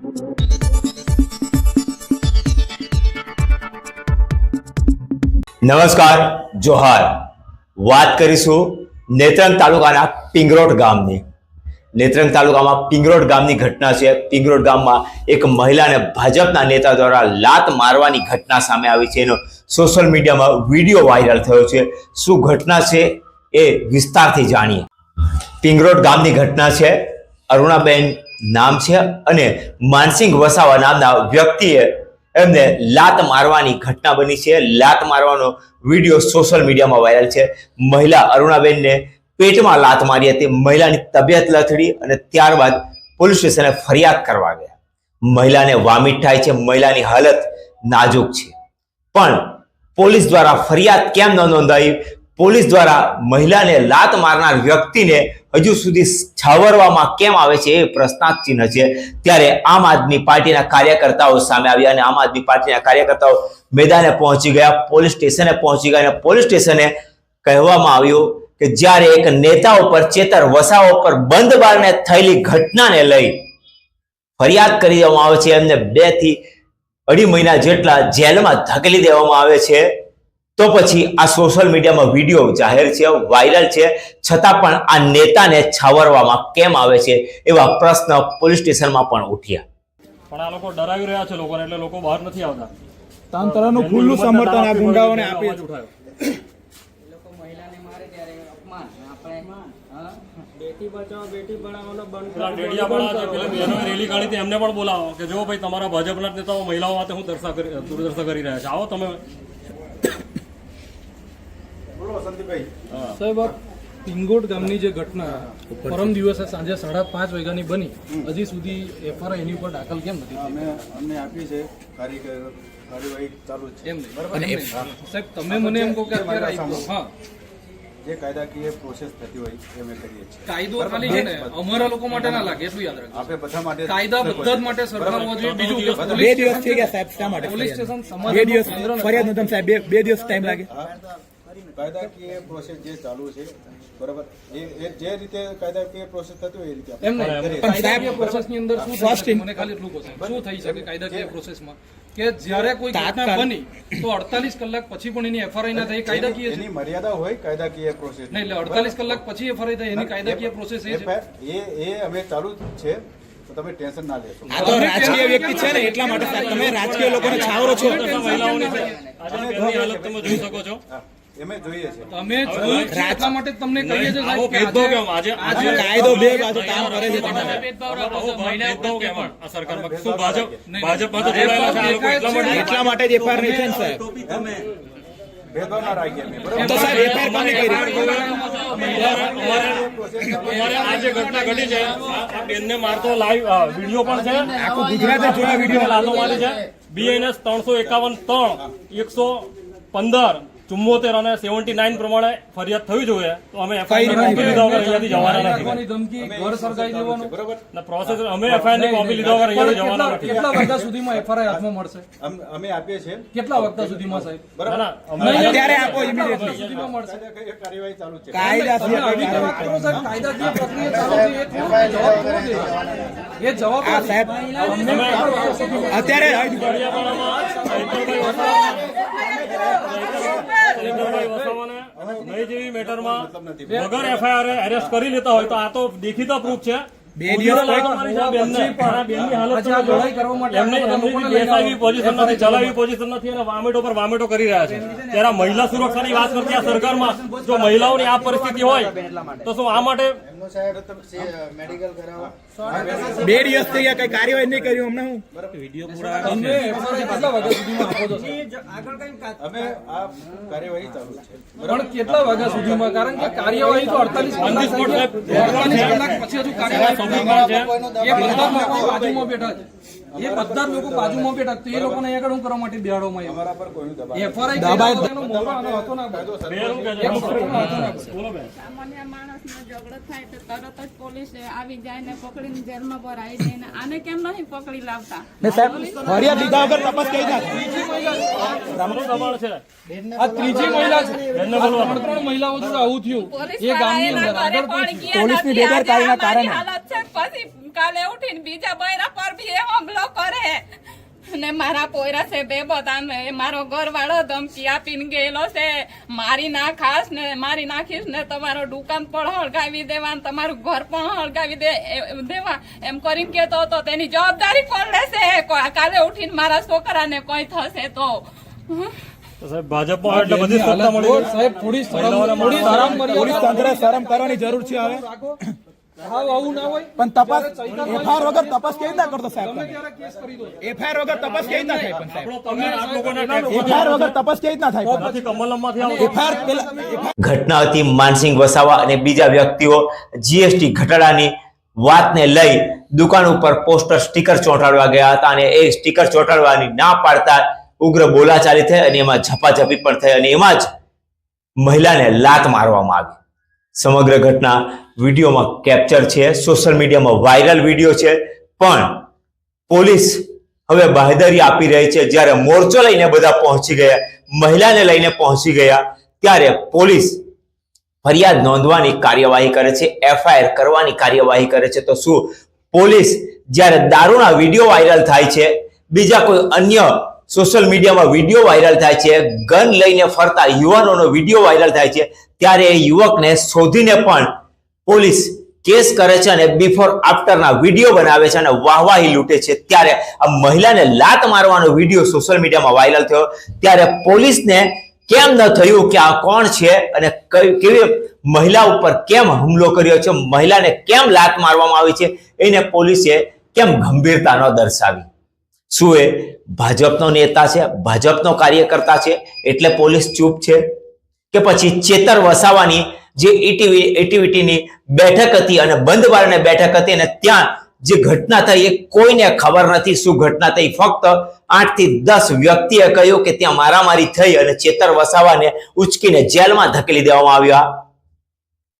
નમસ્કાર, જોહાર. વાત કરીશું નેત્રંગ તાલુકાના પિંગરોટ ગામની. નેત્રંગ તાલુકામાં પિંગરોટ ગામની ઘટના છે. પિંગરોટ ગામમાં એક મહિલાને ભાજપના નેતા દ્વારા લાત મારવાની ઘટના સામે આવી છે. એનો સોશિયલ મીડિયામાં વીડિયો વાયરલ થયો છે. શું ઘટના છે એ વિસ્તારથી જાણીએ. પિંગરોટ ગામની ઘટના છે. અરુણાબેન નામ છે અને માનસિંગ વસાવા નામના વ્યક્તિએ એમને લાત મારવાની ઘટના બની છે. લાત મારવાનો વીડિયો સોશિયલ મીડિયામાં વાયરલ છે. મહિલા અરુણાબેનને પેટમાં લાત મારી હતી. મહિલાની તબિયત લથડી અને ત્યારબાદ પોલીસ સ્ટેશને ફરિયાદ કરવા ગયા. મહિલાને વામિટ થાય છે. મહિલાની હાલત નાજુક છે. પણ પોલીસ દ્વારા ફરિયાદ કેમ ન નોંધાઈ? પોલીસ દ્વારા મહિલાને લાત મારનાર વ્યક્તિને હજુ સુધી છાવરવામાં કેમ આવે છે એ પ્રશ્નાર્થ ચિહ્ન છે. ત્યારે આમ આદમી પાર્ટીના કાર્યકર્તાઓ સામે આવ્યા અને આમ આદમી પાર્ટીના કાર્યકર્તાઓ મેદાને પહોંચી ગયા, પોલીસ સ્ટેશને પહોંચી ગયા અને પોલીસ સ્ટેશને કહેવામાં આવ્યું કે જ્યારે એક નેતા ઉપર ચેતર વસાવા ઉપર બંધ બારણે થયેલી ઘટનાને લઈ ફરિયાદ કરી દેવામાં આવે છે, એમને બેથી અઢી મહિના જેટલા જેલમાં ધકેલી દેવામાં આવે છે. તો પછી આ સોશિયલ મીડિયામાં વીડિયો જાહેર છે વાયરલ છે છતાં પણ આ નેતાને છાવરવામાં કેમ આવે છે એવા પ્રશ્ન પોલીસ સ્ટેશનમાં પણ ઉઠ્યા. પણ આ લોકો ડરાવી રહ્યા છે લોકોને એટલે લોકો બહાર નથી આવતા. તાંતરાનું ખુલ્લું સમર્થન આ ગુંડાઓને આપી ઉઠાયો. લોકો મહિલાને મારે ત્યારે અપમાન આપણે બેટી બચાવો બેટી ભણાવવાનો બંધ પેલા ડેડિયાપાડા જે પેલા બહેનોએ રેલી કાઢી હતી એમને પણ બોલાવો કે જો ભાઈ તમારા ભાજપના નેતાઓ મહિલાઓ માટે હું દર્શા કરી દુર્દશા કરી રહ્યા છે. આવો તમે સાહેબ આ પિંગોટ ગામની જે ઘટના પરમ દિવસે સાંજે સાડા પાંચ વાગ્યાની બની. હજી સુધી એફઆરઆઈ એની ઉપર દાખલ કેમ નથી અમે અમને આપી છે કાર્યવાહી ચાલુ છે. એમ નહીં? બરાબર? સાહેબ તમે મને એમ કહો કે અત્યારે હા. જે કાયદાકીય પ્રોસેસ થતી હોય એ અમે કરીએ છીએ. કાયદો ખાલી છે ને અમારા લોકો માટે ના લાગે એટલું યાદ રાખજો. આપણે બધા માટે કાયદા બધા જ માટે સરકાર હોવો જોઈએ બીજું બે દિવસ થઈ ગયા સાહેબ શા માટે પોલીસ સ્ટેશન સમાજ બે દિવસ ફરિયાદ નોંધમ સાહેબ બે દિવસ ટાઈમ લાગે. કાયદાકીય પ્રોસેસ જે ચાલુ છે બરાબર? એ જે રીતે કાયદાકીય પ્રોસેસ થતું એ રીતે. કાયદાકીય પ્રોસેસની અંદર શું થઈ in- મને ખાલી એટલું કહો શું થઈ શકે કાયદાકીય પ્રોસેસમાં કે જ્યારે કોઈ ઘટના બની તો અડતાલીસ કલાક પછી પણ એની એફઆરઆઈ ના થાય કાયદાકીય એની મર્યાદા હોય કાયદાકીય પ્રોસેસ નહીં એટલે અડતાલીસ કલાક પછી એફઆરઆઈ થાય એની કાયદાકીય પ્રોસેસ એ છે. એ એ હવે ચાલુ છે તો તમે ટેન્શન ના લેશો. આ તો રાજકીય વ્યક્તિ છે ને એટલા માટે તમે રાજકીય લોકોને છાવરો છો. મહિલાઓની છે આજે બેનની હાલત તમે જોઈ શકો છો. અમે જોઈએ છે. અમે જોયું છે એટલા માટે તમને કહીએ છીએ સાહેબ કે ભેદભાવ કેમ? આજે આજે આજે કાયદો બે બાજુ કામ કરે છે તમારે. ભેદભાવ કેમ? આ સરકારમાં શું ભાજપ ભાજપમાં તો જોડાયેલા છે આ લોકો એટલા માટે એટલા માટે જ એફઆર નહીં છે ને સાહેબ ભેદભાવ ના રાખીએ અમે બરાબર? તો સાહેબ એફઆઈઆર કોને કરી? અમારે આ જે ઘટના ઘટી છે. આ બેનને મારતો લાઈવ વીડિયો પણ છે. આખું ગુજરાતે જોયા વીડિયો. લાલો મારી છે. બીએનએસ ત્રણસો એકાવન ત્રણ એકસો પંદર. ચુમ્મોતેર અને સેવન્ટી નાઇન પ્રમાણે ફરિયાદ થવી જોઈએ તો અમે એફઆઈઆર કોપી લીધા વગર અહીંયાથી જવાના નથી. બરાબર. ના પ્રોસેસ અમે એફઆઈઆરની કોપી લીધા વગર અહીંયાથી જવાના કેટલા નથી. કેટલા વાગ્યા સુધીમાં એફઆઈઆર હાથમાં મળશે? અમે આપીએ છીએ. કેટલા વાગ્યા સુધીમાં સાહેબ? અમે અત્યારે આપો ઇમિડિયેટલી સુધીમાં મળશે? કાર્યવાહી ચાલુ છે. કાયદાકીય પ્રક્રિયા ચાલુ છે એ કોણ જવાબ કોણ દે? એ જવાબ આ સાહેબ. અત્યારે ચૈતરભાઈ વસાવાને નહીં જેવી મેટરમાં વગર એફઆઈઆર એરેસ્ટ કરી લેતા હોય તો આ તો દેખીતા પ્રૂફ છે. મહિલા સુરક્ષાની વાત કરતી આ સરકારમાં જો મહિલાઓની આ પરિસ્થિતિ હોય તો શું આ માટે મેડિકલ કરાવો. બે દિવસ થઈ ગયા કઈ કાર્યવાહી નહીં કરી હમણાં હું. FRI કેટલા વાગ્યા સુધીમાં આપો છો સાહેબ? અમે આ કાર્યવાહી ચાલુ છે. પણ કેટલા વાગ્યા સુધીમાં? કારણ કે કાર્યવાહી તો અડતાલીસ On the કલાક પછી હજુ કાર્યવાહી એ બધા લોકો બાજુમાં બેઠા છે. એ બધા લોકો બાજુમાં બેઠા તે એ લોકોને અહીંયા આગળ હું કરવા માટે બેહાડવામાં? અમારા પર કોઈનું દબાણ એફઆરઆઈ કર્યા એનો આનો હતો ના. બોલો બેન. સામાન્ય માણસનો ઝઘડો થાય તો તરત જ પોલીસ આવી જાય ને પકડીને જેલમાં ભરાઈ દે ને આને કેમ નહીં પકડી લાવતા? ને સાહેબ ફરિયાદ લીધા વગર તપાસ કઈ ના તમારું દબાણ છે. આ ત્રીજી મહિલા છે. ત્રણ ત્રણ મહિલાઓ જોડે આવું થયું. એ ગામની અંદર. આગળ એના ઘરે કોઈ પણ ગયા પોલીસની બેદરકારીના કારણે. હાલત છે. પછી કાલે ઉઠીને બીજા બૈરા પર બી એ હુમલો મારા પોયરા છે બે બધા ને મારો ઘરવાળો ધમકી આપીને ગયેલો છે. મારી ના ખાસ ને મારી નાખીશ ને તમારો દુકાન પણ હળગાવી દેવા ને તમારું ઘર પણ હળગાવી દે દેવા. એમ કરીને કેતો હતો તેની જવાબદારી પણ લેશે? કાલે ઉઠીને મારા છોકરાને કોઈ થશે તો. તો સાહેબ ભાજપમાં એટલે બધી સત્તા મળી સાહેબ થોડી શરમ મહિલાઓને થોડી શરમ પોલીસ તંત્ર શરમ કરવાની જરૂર છે હવે. ના પણ તપાસ એફઆઈઆર વગર તપાસ કેવી રીતના કરતો સાહેબ એફઆઈઆર વગર તપાસ કેવી રીતના થાય એફઆઈઆર વગર તપાસ કેવી રીતના થાય પણ? નથી કમલમમાંથી આવો. એફઆઈઆર ઘટના હતી માનસિંહ વસાવા અને બીજા વ્યક્તિઓ જીએસટી ઘટાડાની વાતને લઈ દુકાન ઉપર પોસ્ટર સ્ટીકર ચોંટાડવા ગયા હતા અને એ સ્ટીકર ચોંટાડવાની ના પાડતા ઉગ્ર બોલાચાલી થઈ અને એમાં ઝપાઝપી પણ થઈ અને એમાં જ મહિલાને લાત મારવામાં આવી. સમગ્ર ઘટના વિડીયોમાં કેપ્ચર છે. સોશિયલ મીડિયામાં વાયરલ વીડિયો છે. પણ પોલીસ હવે બાહેદરી આપી રહી છે. જ્યારે મોરચો લઈને બધા પહોંચી ગયા, મહિલાને લઈને પહોંચી ગયા, ત્યારે પોલીસ ફરિયાદ નોંધવાની કાર્યવાહી કરે છે એફઆઈઆર કરવાની કાર્યવાહી કરે છે. તો શું? પોલીસ જ્યારે દારૂના વીડિયો વાયરલ થાય છે, બીજા કોઈ અન્ય સોશિયલ મીડિયામાં વીડિયો વાયરલ થાય છે ગન લઈને ફરતા યુવાનોનો વીડિયો વાયરલ થાય છે ત્યારે એ યુવકને શોધીને પણ પોલીસ કેસ કરે છે અને બિફોર આફ્ટરના વીડિયો બનાવે છે અને વાહવાહી લૂંટે છે. ત્યારે આ મહિલાને લાત મારવાનો વીડિયો સોશિયલ મીડિયામાં વાયરલ થયો. ત્યારે પોલીસને કેમ ન થયું કે આ કોણ છે અને કેવી મહિલા ઉપર કેમ હુમલો કર્યો છે, મહિલાને કેમ લાત મારવામાં આવી છે, એને પોલીસે કેમ ગંભીરતા ન દર્શાવી? શું એ ભાજપનો નેતા છે, ભાજપનો કાર્યકર્તા છે, એટલે પોલીસ ચૂપ છે? કે પછી ચેતર વસાવાની જે એટીવી એટીવીટીની બેઠક હતી અને બંધ બારણે બેઠક હતી અને ત્યાં જે ઘટના થઈ એ કોઈને ખબર નથી શું ઘટના થઈ. ફક્ત આઠથી દસ વ્યક્તિએ કહ્યું કે ત્યાં મારામારી થઈ અને ચેતર વસાવાને ઉચકીને જેલમાં ધકેલી દેવામાં આવ્યા.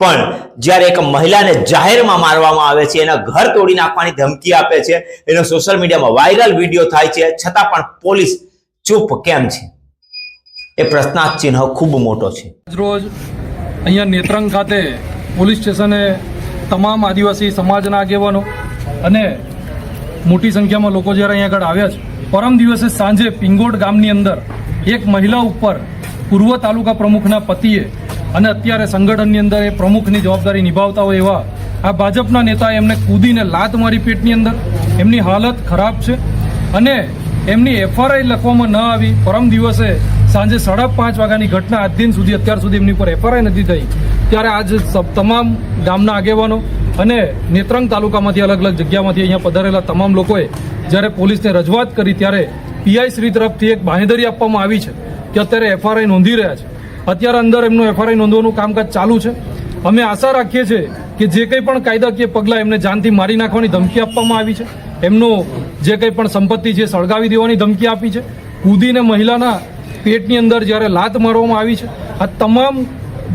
પણ જ્યારે એક મહિલાને જાહેરમાં મારવામાં આવે છે, એના ઘર તોડી નાખવાની ધમકી આપે છે, એનો સોશિયલ મીડિયામાં વાયરલ વીડિયો થાય છે, છતાં પણ પોલીસ ચૂપ કેમ છે? એ પ્રશ્નાર્થ ચિહ્ન ખૂબ મોટો છે. રોજ અહીંયા નેત્રંગ ખાતે પોલીસ સ્ટેશને તમામ આદિવાસી સમાજના આગેવાનો અને મોટી સંખ્યામાં લોકો જ્યારે અહીંયા આગળ આવ્યા છે, પરમ દિવસે સાંજે પિંગોડ ગામની અંદર એક મહિલા ઉપર પૂર્વ તાલુકા પ્રમુખના પતિએ અને અત્યારે સંગઠનની અંદર એ પ્રમુખની જવાબદારી નિભાવતા હોય એવા આ ભાજપના નેતાએ એમને કૂદીને લાત મારી પેટની અંદર. એમની હાલત ખરાબ છે અને એમની એફઆરઆઈ લખવામાં ન આવી. પરમ દિવસે સાંજે સાડા પાંચ વાગ્યાની ઘટના આજ દિન સુધી, અત્યાર સુધી એમની ઉપર એફઆરઆઈ નથી થઈ. ત્યારે આજ તમામ ગામના આગેવાનો અને નેત્રંગ તાલુકામાંથી અલગ અલગ જગ્યામાંથી અહીંયા પધારેલા તમામ લોકોએ જ્યારે પોલીસને રજૂઆત કરી ત્યારે પીઆઈ શ્રી તરફથી એક બાંહેધરી આપવામાં આવી છે કે અત્યારે એફઆરઆઈ નોંધી રહ્યા છે. અત્યારે અંદર એમનું એફઆરઆઈ નોંધવાનું કામકાજ ચાલુ છે. અમે આશા રાખીએ છીએ કે જે કંઈ પણ કાયદાકીય પગલાં એમને જાનથી મારી નાખવાની ધમકી આપવામાં આવી છે. એમનું જે કંઈ પણ સંપત્તિ છે સળગાવી દેવાની ધમકી આપી છે. કૂદીને મહિલાના પેટની અંદર જ્યારે લાત મારવામાં આવી છે, આ તમામ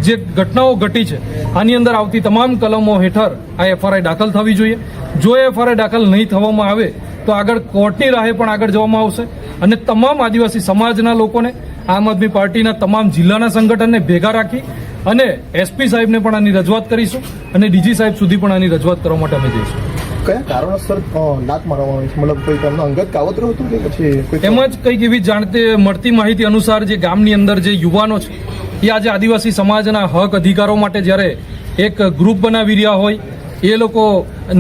જે ઘટનાઓ ઘટી છે, આની અંદર આવતી તમામ કલમો હેઠળ આ એફઆરઆઈ દાખલ થવી જોઈએ. જો એફઆરઆઈ દાખલ નહીં થવામાં આવે, તો આગળ કોર્ટની રાહે પણ આગળ જવામાં આવશે. અને તમામ આદિવાસી સમાજના લોકોને, આમ આદમી પાર્ટીના તમામ જિલ્લાના સંગઠનને ભેગા રાખી અને એસપી સાહેબને પણ આની રજૂઆત કરીશું અને ડીજી સાહેબ સુધી પણ આની રજૂઆત કરવા માટે અમે જઈશું. કયા કારણોસર નાક મારવામાં મતલબ કોઈ તેમનો અંગત કાવતરું હતું કે પછી કોઈ જ કંઈક એવી જાણતે મળતી માહિતી અનુસાર જે ગામની અંદર જે યુવાનો છે, એ આજે આદિવાસી સમાજના હક અધિકારો માટે જ્યારે એક ગ્રુપ બનાવી રહ્યા હોય, એ લોકો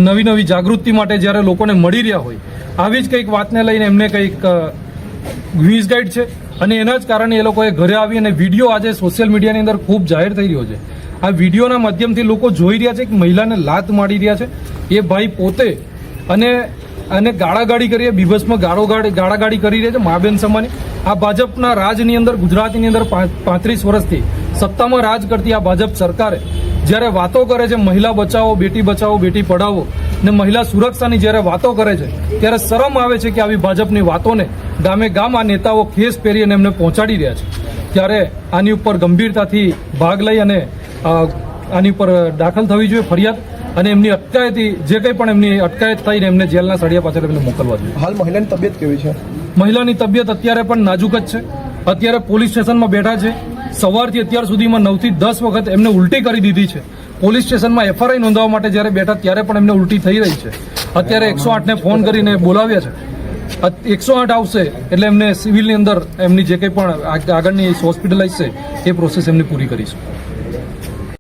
નવી નવી જાગૃતિ માટે જ્યારે લોકોને મળી રહ્યા હોય, આવી જ કંઈક વાતને લઈને એમને કંઈક વીઝ ગાઈડ છે. અને એના જ કારણે એ લોકોએ ઘરે આવી અને વીડિયો આજે સોશિયલ મીડિયાની અંદર ખૂબ જાહેર થઈ રહ્યો છે. આ વિડીયોના માધ્યમથી લોકો જોઈ રહ્યા છે કે મહિલાને લાત મારી રહ્યા છે. એ ભાઈ પોતે અને અને ગાળાગાળી કરીએ બીભસમાં ગાળો ગાળાગાડી કરી રહ્યા છે મહાબેન સમાની આ ભાજપના રાજની અંદર, ગુજરાતની અંદર પાંત્રીસ વર્ષથી સત્તામાં રાજ કરતી આ ભાજપ સરકારે જ્યારે વાતો કરે છે મહિલા બચાવો, બેટી બચાવો, બેટી પઢાવો ને મહિલા સુરક્ષાની જ્યારે વાતો કરે છે, ત્યારે શરમ આવે છે કે આવી ભાજપની વાતોને ગામે ગામ આ નેતાઓ ખેસ પહેરી અને એમને પહોંચાડી રહ્યા છે. ત્યારે આની ઉપર ગંભીરતાથી ભાગ લઈ અને આની ઉપર દાખલ થવી જોઈએ ફરિયાદ. અને એમની અટકાયતી જે કંઈ પણ એમની અટકાયત થઈને એમને જેલના સળિયા પાછળ એમને મોકલવા જોઈએ. હાલ મહિલાની તબિયત કેવી છે? મહિલાની તબિયત અત્યારે પણ નાજુક જ છે. અત્યારે પોલીસ સ્ટેશનમાં બેઠા છે. સવારથી અત્યાર સુધીમાં નવથી દસ વખત એમને ઉલટી કરી દીધી છે. પોલીસ સ્ટેશનમાં એફઆરઆઈ નોંધવા માટે જ્યારે બેઠા ત્યારે પણ એમને ઉલટી થઈ રહી છે. અત્યારે એકસો આઠને ફોન કરીને બોલાવ્યા છે. એકસો આઠ આવશે એટલે એમને સિવિલની અંદર એમની જે કંઈ પણ આગળની હોસ્પિટલાઇઝ છે એ પ્રોસેસ એમની પૂરી કરીશું.